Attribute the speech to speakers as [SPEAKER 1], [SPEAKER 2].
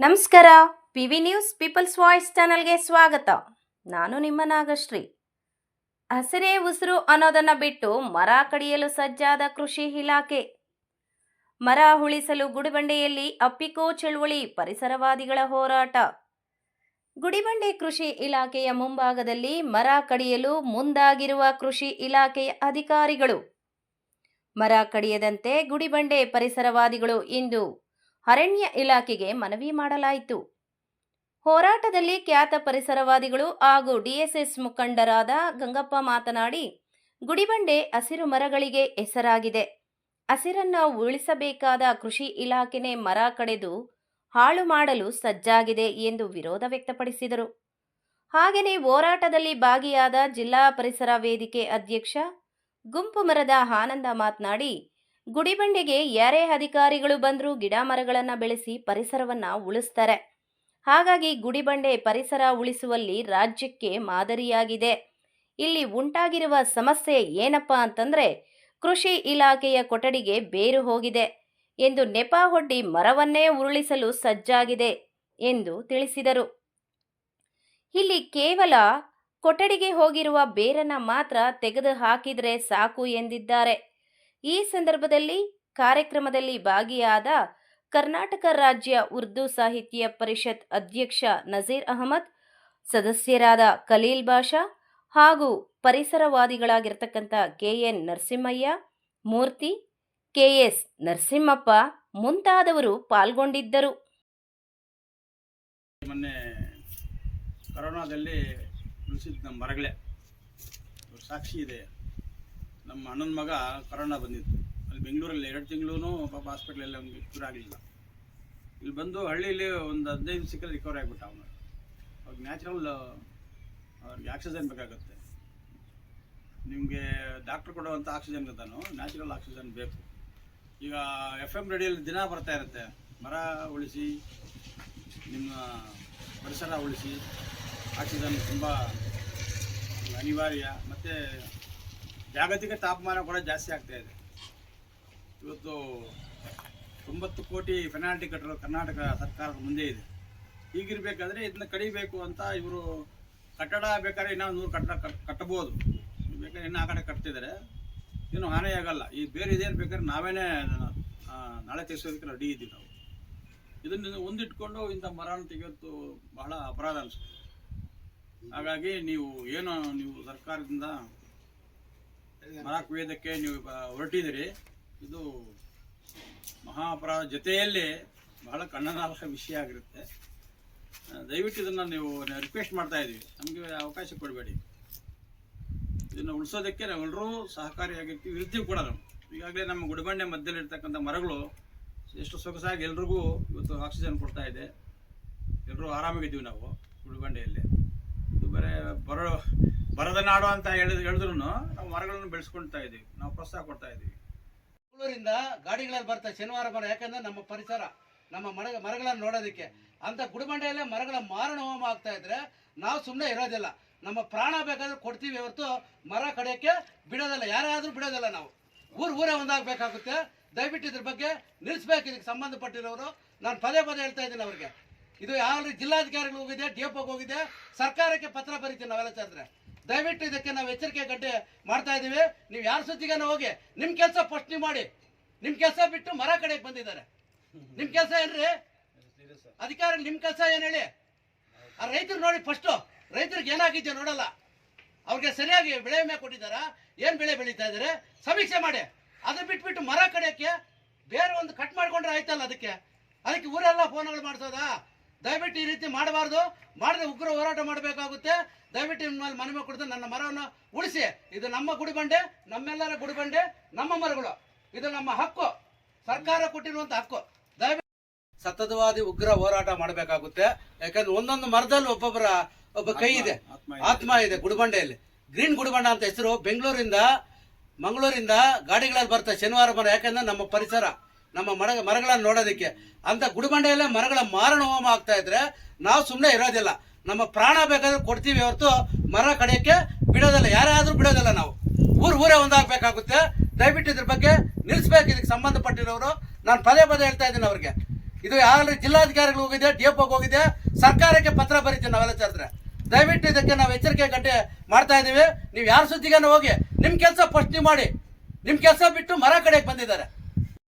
[SPEAKER 1] ನಮಸ್ಕಾರ. P V news people's voice ಚಾನಲ್ಗೆ ಸ್ವಾಗತ. ನಾನು ನಿಮ್ಮ ನಾಗಶ್ರೀ. ಹಸಿರೇ ಉಸಿರು ಅನ್ನೋದನ್ನು ಬಿಟ್ಟು ಮರ ಕಡಿಯಲು ಸಜ್ಜಾದ ಕೃಷಿ ಇಲಾಖೆ. ಮರ ಉಳಿಸಲು ಗುಡಿಬಂಡೆಯಲ್ಲಿ ಅಪ್ಪಿಕೋ ಚಳುವಳಿ ಪರಿಸರವಾದಿಗಳ ಹೋರಾಟ. ಗುಡಿಬಂಡೆ ಕೃಷಿ ಇಲಾಖೆಯ ಮುಂಭಾಗದಲ್ಲಿ ಮರ ಕಡಿಯಲು ಮುಂದಾಗಿರುವ ಕೃಷಿ ಇಲಾಖೆಯ ಅಧಿಕಾರಿಗಳು. ಮರ ಕಡಿಯದಂತೆ ಗುಡಿಬಂಡೆ ಪರಿಸರವಾದಿಗಳು ಇಂದು ಅರಣ್ಯ ಇಲಾಖೆಗೆ ಮನವಿ ಮಾಡಲಾಯಿತು. ಹೋರಾಟದಲ್ಲಿ ಖ್ಯಾತ ಪರಿಸರವಾದಿಗಳು ಹಾಗೂ ಡಿಎಸ್ಎಸ್ ಮುಖಂಡರಾದ ಗಂಗಪ್ಪ ಮಾತನಾಡಿ, ಗುಡಿಬಂಡೆ ಹಸಿರು ಮರಗಳಿಗೆ ಹೆಸರಾಗಿದೆ. ಹಸಿರನ್ನು ಉಳಿಸಬೇಕಾದ ಕೃಷಿ ಇಲಾಖೆನೇ ಮರ ಕಡೆದು ಹಾಳು ಮಾಡಲು ಸಜ್ಜಾಗಿದೆ ಎಂದು ವಿರೋಧ ವ್ಯಕ್ತಪಡಿಸಿದರು. ಹಾಗೆಯೇ ಹೋರಾಟದಲ್ಲಿ ಭಾಗಿಯಾದ ಜಿಲ್ಲಾ ಪರಿಸರ ವೇದಿಕೆ ಅಧ್ಯಕ್ಷ ಗುಂಪು ಮರದ ಆನಂದ ಮಾತನಾಡಿ ಗುಡಿಬಂಡೆಗೆ ಯಾರೇ ಅಧಿಕಾರಿಗಳು ಬಂದರೂ ಗಿಡ ಮರಗಳನ್ನು ಬೆಳೆಸಿ ಪರಿಸರವನ್ನು ಉಳಿಸ್ತಾರೆ. ಹಾಗಾಗಿ ಗುಡಿಬಂಡೆ ಪರಿಸರ ಉಳಿಸುವಲ್ಲಿ ರಾಜ್ಯಕ್ಕೆ ಮಾದರಿಯಾಗಿದೆ. ಇಲ್ಲಿ ಉಂಟಾಗಿರುವ ಸಮಸ್ಯೆ ಏನಪ್ಪ ಅಂತಂದರೆ ಕೃಷಿ ಇಲಾಖೆಯ ಕೊಠಡಿಗೆ ಬೇರು ಹೋಗಿದೆ ಎಂದು ನೆಪ ಹೊಡ್ಡಿ ಮರವನ್ನೇ ಉರುಳಿಸಲು ಸಜ್ಜಾಗಿದೆ ಎಂದು ತಿಳಿಸಿದರು. ಇಲ್ಲಿ ಕೇವಲ ಕೊಠಡಿಗೆ ಹೋಗಿರುವ ಬೇರನ್ನ ಮಾತ್ರ ತೆಗೆದು ಹಾಕಿದರೆ ಸಾಕು ಎಂದಿದ್ದಾರೆ. ಈ ಸಂದರ್ಭದಲ್ಲಿ ಕಾರ್ಯಕ್ರಮದಲ್ಲಿ ಭಾಗಿಯಾದ ಕರ್ನಾಟಕ ರಾಜ್ಯ ಉರ್ದು ಸಾಹಿತ್ಯ ಪರಿಷತ್ ಅಧ್ಯಕ್ಷ ನಜೀರ್ ಅಹಮದ್, ಸದಸ್ಯರಾದ ಖಲೀಲ್ ಬಾಷಾ ಹಾಗೂ ಪರಿಸರವಾದಿಗಳಾಗಿರ್ತಕ್ಕಂಥ ಕೆಎನ್ ನರಸಿಂಹಯ್ಯ, ಮೂರ್ತಿ ಕೆಎಸ್ ನರಸಿಂಹಪ್ಪ ಮುಂತಾದವರು ಪಾಲ್ಗೊಂಡಿದ್ದರು.
[SPEAKER 2] ಮೊನ್ನೆ ಕರೋನಾದಲ್ಲಿ ಉಳಿಸಿದ ಮರಗಳೇ ಸಾಕ್ಷಿ ಇದೆ. ನಮ್ಮ ಅಣ್ಣನ ಮಗ ಕರೋನಾ ಬಂದಿತ್ತು. ಅಲ್ಲಿ ಬೆಂಗಳೂರಲ್ಲಿ ಎರಡು ತಿಂಗಳೂ ಪಾಪ ಹಾಸ್ಪಿಟ್ಲಲ್ಲಿ ಅವ್ನಿಗೆ ಕ್ಯೂರ್ ಆಗಲಿಲ್ಲ. ಇಲ್ಲಿ ಬಂದು ಹಳ್ಳಿಯಲ್ಲಿ ಒಂದು ಹದಿನೈದು ಸಿಕ್ಕಲ್ಲಿ ರಿಕವರ್ ಆಗಿಬಿಟ್ಟ ಅವನು. ಅವ್ರಿಗೆ ನ್ಯಾಚುರಲ್ ಅವ್ರಿಗೆ ಆಕ್ಸಿಜನ್ ಬೇಕಾಗುತ್ತೆ. ನಿಮಗೆ ಡಾಕ್ಟ್ರ್ ಕೊಡುವಂಥ ಆಕ್ಸಿಜನ್ ಇದ್ದಾನು ನ್ಯಾಚುರಲ್ ಆಕ್ಸಿಜನ್ ಬೇಕು. ಈಗ ಎಫ್ ಎಂ ರೇಡಿಯಲ್ಲಿ ದಿನ ಬರ್ತಾ ಇರುತ್ತೆ. ಮರ ಉಳಿಸಿ, ನಿಮ್ಮ ಪರಿಸರ ಉಳಿಸಿ ಆಕ್ಸಿಜನ್ ತುಂಬ ಅನಿವಾರ್ಯ. ಮತ್ತು ಜಾಗತಿಕ ತಾಪಮಾನ ಕೂಡ ಜಾಸ್ತಿ ಆಗ್ತಾ ಇದೆ. ಇವತ್ತು ತೊಂಬತ್ತು ಕೋಟಿ ಪೆನಾಲ್ಟಿ ಕಟ್ಟಲು ಕರ್ನಾಟಕ ಸರ್ಕಾರದ ಮುಂದೆ ಇದೆ. ಹೀಗಿರಬೇಕಾದ್ರೆ ಇದನ್ನ ಕಡಿಬೇಕು ಅಂತ ಇವರು ಕಟ್ಟಡ ಬೇಕಾದ್ರೆ ಇನ್ನೂ ನೂರು ಕಟ್ಟಡ ಕಟ್ಟಬಹುದು ಬೇಕಾದ್ರೆ ಇನ್ನೂ ಆ ಕಡೆ ಕಟ್ತಿದ್ದಾರೆ. ಏನು ಹಾನಿಯಾಗಲ್ಲ ಈ ಬೇರೆ ಇದೇನು ಬೇಕಾದ್ರೆ ನಾವೇನೇ ನಾಳೆ ತೆಗೆಸೋದಕ್ಕೆ ರೆಡಿ ಇದ್ದೀವಿ ನಾವು. ಇದನ್ನ ಒಂದಿಟ್ಕೊಂಡು ಇಂಥ ಮರನ ತೆಗೆಯೋದು ಬಹಳ ಅಪರಾಧ ಅನಿಸುತ್ತೆ. ಹಾಗಾಗಿ ನೀವು ಏನು, ನೀವು ಸರ್ಕಾರದಿಂದ ಮರ ಕುಯ್ಯೋದಕ್ಕೆ ನೀವು ಹೊರಟಿದಿರಿ ಇದು ಮಹಾಪರಾಧ ಜೊತೆಯಲ್ಲಿ ಬಹಳ ಕಣ್ಣನಾರ್ಹ ವಿಷಯ ಆಗಿರುತ್ತೆ. ದಯವಿಟ್ಟು ಇದನ್ನು ನೀವು ರಿಕ್ವೆಸ್ಟ್ ಮಾಡ್ತಾ ಇದ್ದೀವಿ ನಮಗೆ ಅವಕಾಶ ಕೊಡಬೇಡಿ. ಇದನ್ನು ಉಳಿಸೋದಕ್ಕೆ ನಾವೆಲ್ಲರೂ ಸಹಕಾರಿಯಾಗಿರ್ತೀವಿ. ಇರ್ತೀವಿ ಕೂಡ ನಾವು. ಈಗಾಗಲೇ ನಮ್ಮ ಗುಡಿಬಂಡೆ ಮಧ್ಯದಲ್ಲಿರ್ತಕ್ಕಂಥ ಮರಗಳು ಎಷ್ಟು ಸೊಗಸಾಗಿ ಎಲ್ರಿಗೂ ಇವತ್ತು ಆಕ್ಸಿಜನ್ ಕೊಡ್ತಾ ಇದೆ. ಎಲ್ಲರೂ ಆರಾಮಾಗಿದ್ದೀವಿ ನಾವು ಗುಡಿಬಂಡೆಯಲ್ಲಿ. ಇದು ಬರೇ ಬರೋ ಬರದ ನಾಡು ಅಂತ ಹೇಳಿದ್ ಹೇಳಿದ್ರು ನಾವು ಮರಗಳನ್ನು ಬೆಳೆಸ್ಕೊಳ್ತಾ ಇದೀವಿ ನಾವು ಪ್ರೋತ್ಸಾಹ ಕೊಡ್ತಾ ಇದೀವಿ
[SPEAKER 3] ಬೆಂಗಳೂರಿಂದ ಗಾಡಿಗಳಲ್ಲಿ ಬರ್ತಾ ಶನಿವಾರ ಬರ ಯಾಕಂದ್ರೆ ನಮ್ಮ ಪರಿಸರ, ನಮ್ಮ ಮರ ಮರಗಳನ್ನು ನೋಡೋದಕ್ಕೆ. ಅಂತ ಗುಡಿಬಂಡೆಯಲ್ಲೇ ಮರಗಳ ಮಾರಣ ಹೋಮ ಆಗ್ತಾ ಇದ್ರೆ ನಾವು ಸುಮ್ಮನೆ ಇರೋದಿಲ್ಲ. ನಮ್ಮ ಪ್ರಾಣ ಬೇಕಾದ್ರೆ ಕೊಡ್ತೀವಿ ಹೊರತು ಮರ ಕಡೆಯಕ್ಕೆ ಬಿಡೋದಿಲ್ಲ ಯಾರೇ ಬಿಡೋದಲ್ಲ ನಾವು. ಊರು ಊರೇ ಒಂದಾಗಬೇಕಾಗುತ್ತೆ. ದಯವಿಟ್ಟು ಇದ್ರ ಬಗ್ಗೆ ನಿಲ್ಲಿಸ್ಬೇಕು. ಇದಕ್ಕೆ ಸಂಬಂಧಪಟ್ಟಿರೋರು. ನಾನು ಪದೇ ಪದೇ ಹೇಳ್ತಾ ಇದ್ದೀನಿ ಅವ್ರಿಗೆ. ಇದು ಯಾವ ಜಿಲ್ಲಾಧಿಕಾರಿಗಳು ಹೋಗಿದೆ, ಡಿ ಎಫ್ ಹೋಗಿದೆ, ಸರ್ಕಾರಕ್ಕೆ ಪತ್ರ ಬರೀತೀನಿ ನಾವೆಲ್ಲ ಸೇರಿದ್ರೆ ದಯವಿಟ್ಟು ಇದಕ್ಕೆ ನಾವು ಎಚ್ಚರಿಕೆ ಗಡ್ಡೆ ಮಾಡ್ತಾ ಇದ್ದೀವಿ. ನೀವು ಯಾರ ಸುದ್ದಿಗಾನ ಹೋಗಿ, ನಿಮ್ ಕೆಲಸ ಫಸ್ಟ್ ನೀವು ಮಾಡಿ. ನಿಮ್ ಕೆಲಸ ಬಿಟ್ಟು ಮರ ಕಡೆಗೆ ಬಂದಿದ್ದಾರೆ. ನಿಮ್ ಕೆಲಸ ಏನ್ರಿ? ಅಧಿಕಾರಿ, ನಿಮ್ ಕೆಲಸ ಏನ್ ಹೇಳಿ? ಆ ರೈತರು ನೋಡಿ ಫಸ್ಟು ರೈತರಿಗೆ ಏನಾಗಿದ್ಯೋ ನೋಡಲ್ಲ. ಅವ್ರಿಗೆ ಸರಿಯಾಗಿ ಬೆಳೆ ವಿಮೆ ಕೊಟ್ಟಿದ್ದಾರ? ಏನ್ ಬೆಳೆ ಬೆಳೀತಾ ಇದ್ದಾರೆ? ಸಮೀಕ್ಷೆ ಮಾಡಿ. ಅದನ್ನ ಬಿಟ್ಬಿಟ್ಟು ಮರ ಕಡೆಯಕ್ಕೆ ಬೇರೆ ಒಂದು ಕಟ್ ಮಾಡ್ಕೊಂಡ್ರೆ ಆಯ್ತಲ್ಲ ಅದಕ್ಕೆ? ಅದಕ್ಕೆ ಊರೆಲ್ಲ ಫೋನ್ಗಳು ಮಾಡಿಸೋದಾ? ದಯವಿಟ್ಟು ಈ ರೀತಿ ಮಾಡಬಾರ್ದು. ಮಾಡಿದ್ರೆ ಉಗ್ರ ಹೋರಾಟ ಮಾಡಬೇಕಾಗುತ್ತೆ. ದಯವಿಟ್ಟು ನಿಮ್ಮ ಮೇಲೆ ಮನವಿ ನನ್ನ ಮರವನ್ನು ಉಳಿಸಿ. ಇದು ನಮ್ಮ ಗುಡಿಬಂಡೆ ನಮ್ಮೆಲ್ಲರ ಗುಡಿಬಂಡೆ ನಮ್ಮ ಮರಗಳು. ಇದು ನಮ್ಮ ಹಕ್ಕು. ಸರ್ಕಾರ ಕೊಟ್ಟಿರುವಂತ ಹಕ್ಕು. ದಯವಿಟ್ಟು ಸತತವಾದಿ ಉಗ್ರ ಹೋರಾಟ ಮಾಡಬೇಕಾಗುತ್ತೆ. ಯಾಕಂದ್ರೆ ಒಂದೊಂದು ಮರದಲ್ಲಿ ಒಬ್ಬೊಬ್ಬರ ಒಬ್ಬ ಕೈ ಇದೆ.
[SPEAKER 2] ಆತ್ಮ
[SPEAKER 3] ಆತ್ಮ ಇದೆ ಗುಡಿಬಂಡೆಯಲ್ಲಿ. ಗ್ರೀನ್ ಗುಡಿಬಂಡ ಅಂತ ಹೆಸರು ಬೆಂಗಳೂರಿಂದ ಮಂಗಳೂರಿಂದ ಗಾಡಿಗಳಲ್ಲಿ ಬರ್ತಾರೆ ಶನಿವಾರ ಬರ ಯಾಕಂದ್ರೆ ನಮ್ಮ ಪರಿಸರ. ನಮ್ಮ ಮರ ಮರಗಳನ್ನು ನೋಡೋದಕ್ಕೆ. ಅಂತ ಗುಡಿಬಂಡೆಯಲ್ಲೇ ಮರಗಳ ಮಾರಣ ಹೋಮ ಆಗ್ತಾ ಇದ್ರೆ ನಾವು ಸುಮ್ಮನೆ ಇರೋದಿಲ್ಲ. ನಮ್ಮ ಪ್ರಾಣ ಬೇಕಾದ್ರೆ ಕೊಡ್ತೀವಿ ಹೊರತು ಮರ ಕಡೆಯಕ್ಕೆ ಬಿಡೋದಿಲ್ಲ. ಯಾರೇ ಆದ್ರೂ ಬಿಡೋದಿಲ್ಲ ನಾವು. ಊರು ಊರೇ ಒಂದಾಗಬೇಕಾಗುತ್ತೆ. ದಯವಿಟ್ಟು ಇದ್ರ ಬಗ್ಗೆ ನಿಲ್ಲಿಸ್ಬೇಕು ಇದಕ್ಕೆ ಸಂಬಂಧಪಟ್ಟಿರೋರು ನಾನು ಪದೇ ಪದೇ ಹೇಳ್ತಾ ಇದ್ದೀನಿ ಅವ್ರಿಗೆ. ಇದು ಯಾರು ಜಿಲ್ಲಾಧಿಕಾರಿಗಳು ಹೋಗಿದೆ, ಡಿ ಎಫ್ ಹೋಗಿದೆ, ಸರ್ಕಾರಕ್ಕೆ ಪತ್ರ ಬರೀತೀವಿ ನಾವೆಲ್ಲ ಸೇರಿದ್ರೆ ದಯವಿಟ್ಟು ಇದಕ್ಕೆ ನಾವು ಎಚ್ಚರಿಕೆ ಗಂಟೆ ಮಾಡ್ತಾ ಇದ್ದೀವಿ. ನೀವು ಯಾರ ಸುದ್ದಿಗಾನ ಹೋಗಿ ನಿಮ್ಮ ಕೆಲಸ ನೀವು ಮಾಡಿ. ನಿಮ್ಮ ಕೆಲಸ ಬಿಟ್ಟು ಮರ ಕಡೆಗೆ ಬಂದಿದ್ದಾರೆ.